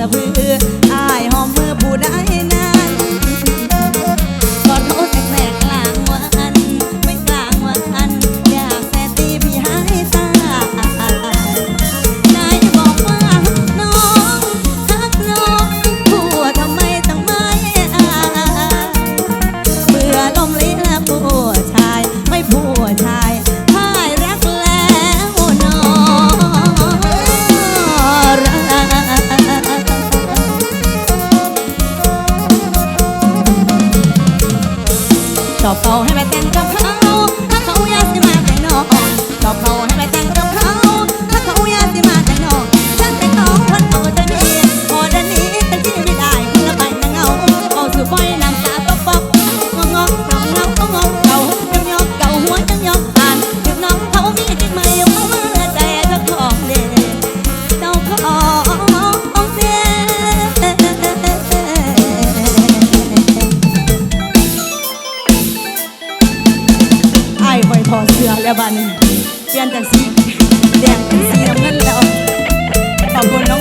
sabe เฝ้าให้แม่เต้นใแล้วบันเปลี่ยนจากสีแดงเป็นสีน้ำเงินแล้วขอบคุณน้อง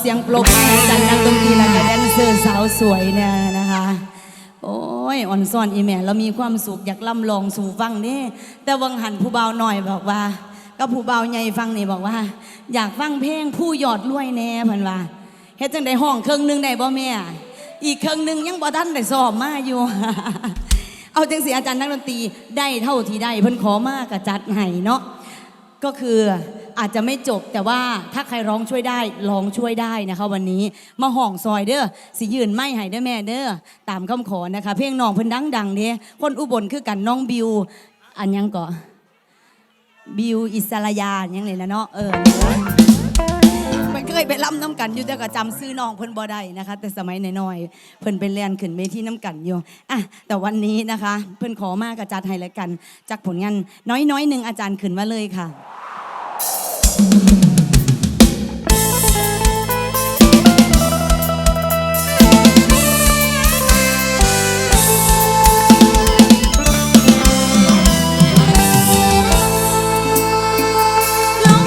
เสียงปรบมือาจารย์นักดนตรีและก็แดนเซอร์สาวสวยเนี่ยนะคะ โอ้ยอ่อนซ่อนอีแม่เรามีความสุขอยากล่ำลองสู่ฟังนี่แต่วังหันผู้เบาหน่อยบอกว่า ก็ผู้เบาใหญ่ฟังนี่บอกว่า อยากฟังเพลงผู้หยอดรวยแน่พันว่าเฮ็ดจังได้ห้องเครื่องหนึงได้บ่แม่อีกเครื่องหนึงยังบ่ทันได้สอบมาอยู่เอาจังสีอาจารย์นักดนตรีได้เท่าที่ได้เพิ่นขอมากกะจัดให้เนาะก็คือ อาจจะไม่จบแต่ว่าถ้าใครร้องช่วยได้ร้องช่วยได้นะคะ วันนี้มาห่องซอยเด้อสิยืนไม่ให้เด้อแม่เด้อตามคำขอนะคะ เพลงน้องเพิ่นดังดังๆเด้คนอุบลคือกันน้องบิว อันยังก่อบิวอิสระยาอันยังเลยนะเนาะเออมันเคยไปล่ำน้ำกันอยู่แต่ก็จำซื้อน้องเพิ่นบ่ได้นะคะ แต่สมัยน้อยๆเพิ่นเป็นแลนขึ้นเวทีน้ำกันอยู่อะแต่วันนี้นะคะ เพิ่นขอมากระจัดให้แล้วกันจากผลงานน้อยๆหนึ่งอาจารย์ขึ้นมาเลยค่ะ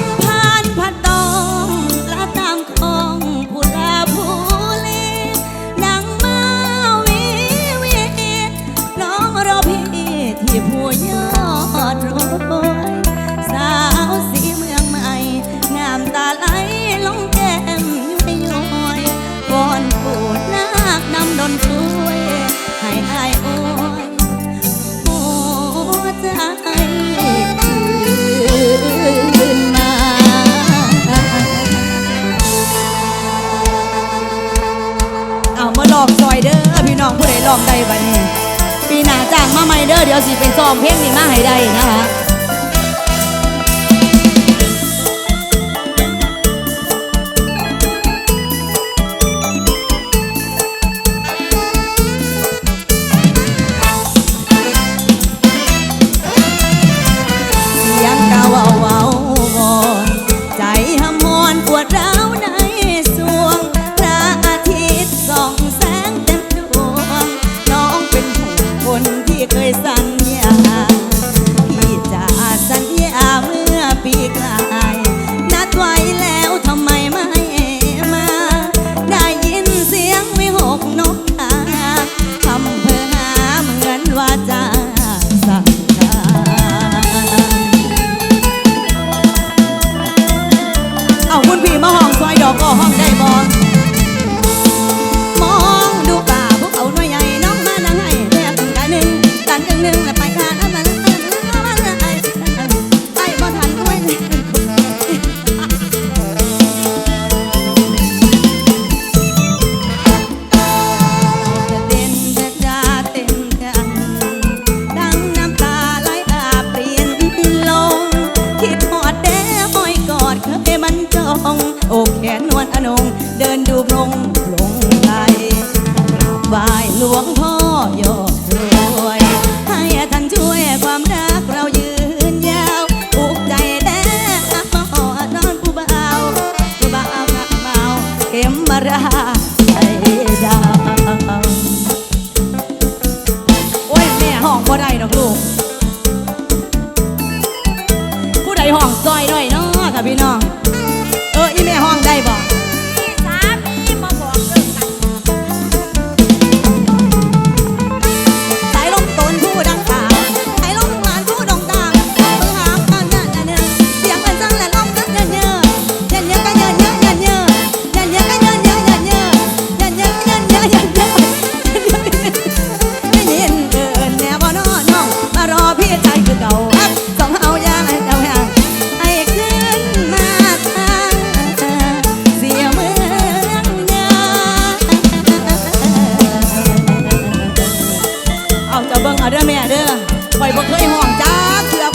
มผ่านพัดดองละตามคองผู้ลาผู้ลีดังมาวิวิน้องรอพี่ที่ผู้ยอดร องได้บัดนี้ ปีหน้าจ้างมาใหม่เด้อเดี๋ยวสิไปซ้อมเพลงนี้มาให้ได้นะคะ 那他们 ด้วความรักเรายืนยาวผูกใจแด้มาหอดอนผู้เบาผู้เบาหักเมาเข็มมาราใจดาโอ้ยแม่ห้องบ่ได้ดอกลูผู้ใดห้องซอยหน่อยเนาะค่ะพี่น้อง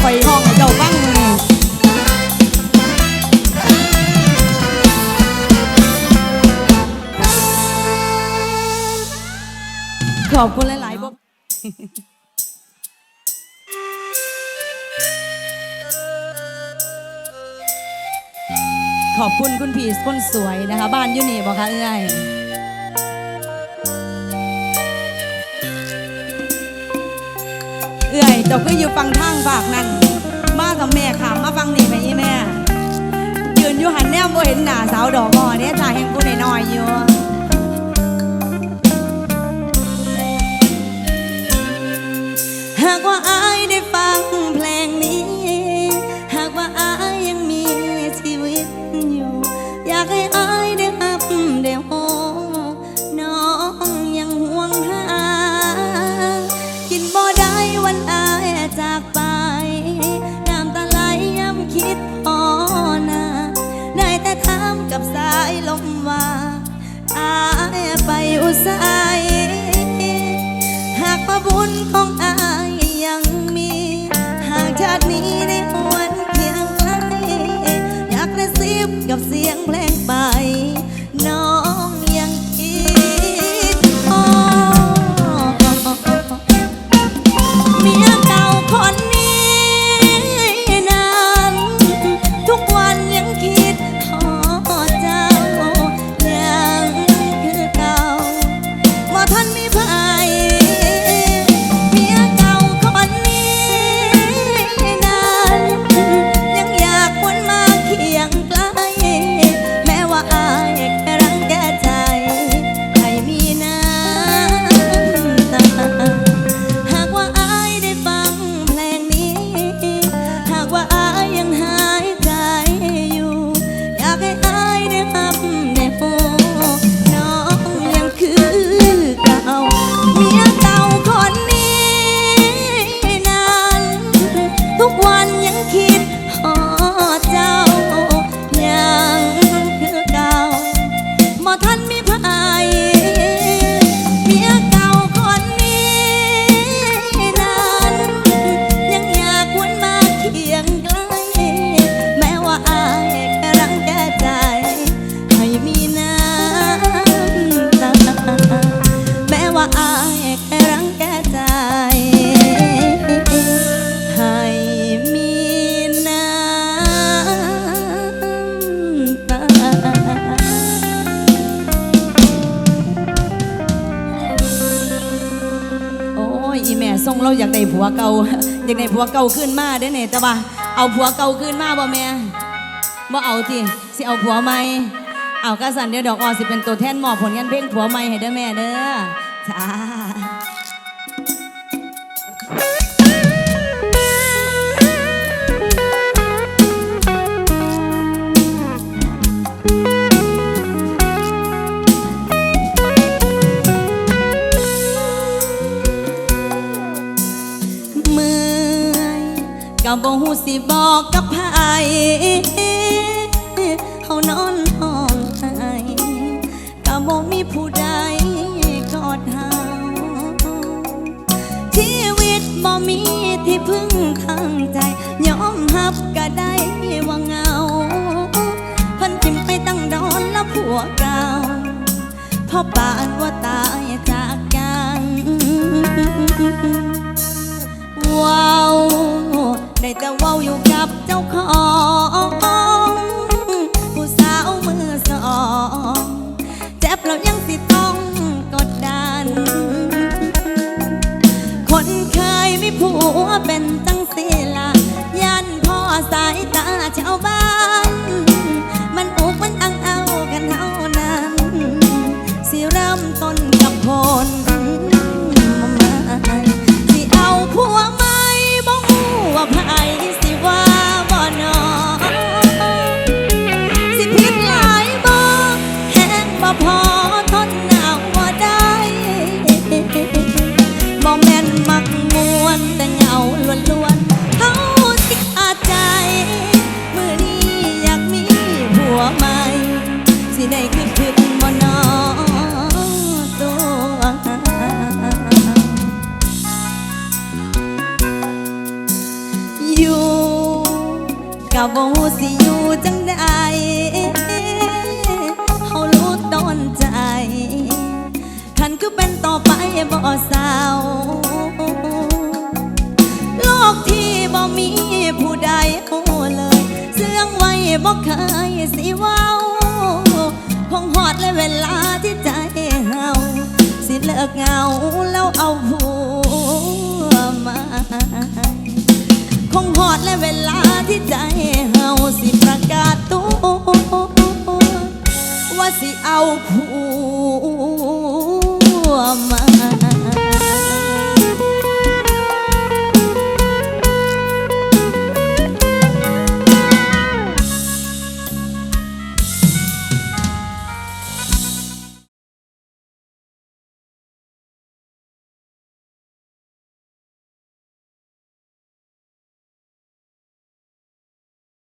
อข่อยห้องให้เจ้าฟังมื้อนี้ขอบคุณหลายๆบ่ขอบคุณคุณพี่คนสวยนะคะ บ้านอยู่นี่บอกคะเอ้ย เอ้ยเจ้าคืออยู่ฟังทางฝากนั่นมากับแม่ค่ะ มาฟังนี่ไหมอีแม่ ยืนอยู่หันแนมบ่เห็นหน้าสาวดอกบอเนี่ยจ่าแห่งกูน้อยๆอยู่หากว่าอายได้ฟัง อุ อยากได้ผัวเก่าขึ้นมาได้เนี่ยแต่ว่าเอาผัวเก่าขึ้นมาบ่แม่บ่เอาทีสิเอาผัวใหม่เอากระสันเดี๋ยวดอกออสิเป็นตัวแทนมอบผลงานเพลงผัวใหม่ให้เด้อแม่เด้อจ้า ก็บ่ฮู้สิบอกกับไผเฮานอนห้องไห้ก็บ่มีผู้ใดกอดเฮาชีวิตบ่มีที่พึ่งทางใจยอมรับก็ได้ว่าเงาเพิ่นทิมไปตั้งดอนแล้วพวเกเราพอปานว่าตายจากกันว้าว ได้แต่เว้าอยู่กับ บ่ฮู้สิอยู่จังใดเฮารู้ตอนใจ คันคือเป็นต่อไปบ่สาวโลกที่บ่มีผู้ใดโอ้เลย เสื่องไว้บ่เคยสิเว้าคงหอดเลยเวลาที่ใจเฮาสิเลิกเงาแล้วเอาผั งหอดและเวลาที่ใจเฮาสิประกาศตัวว่าสิเอาผัว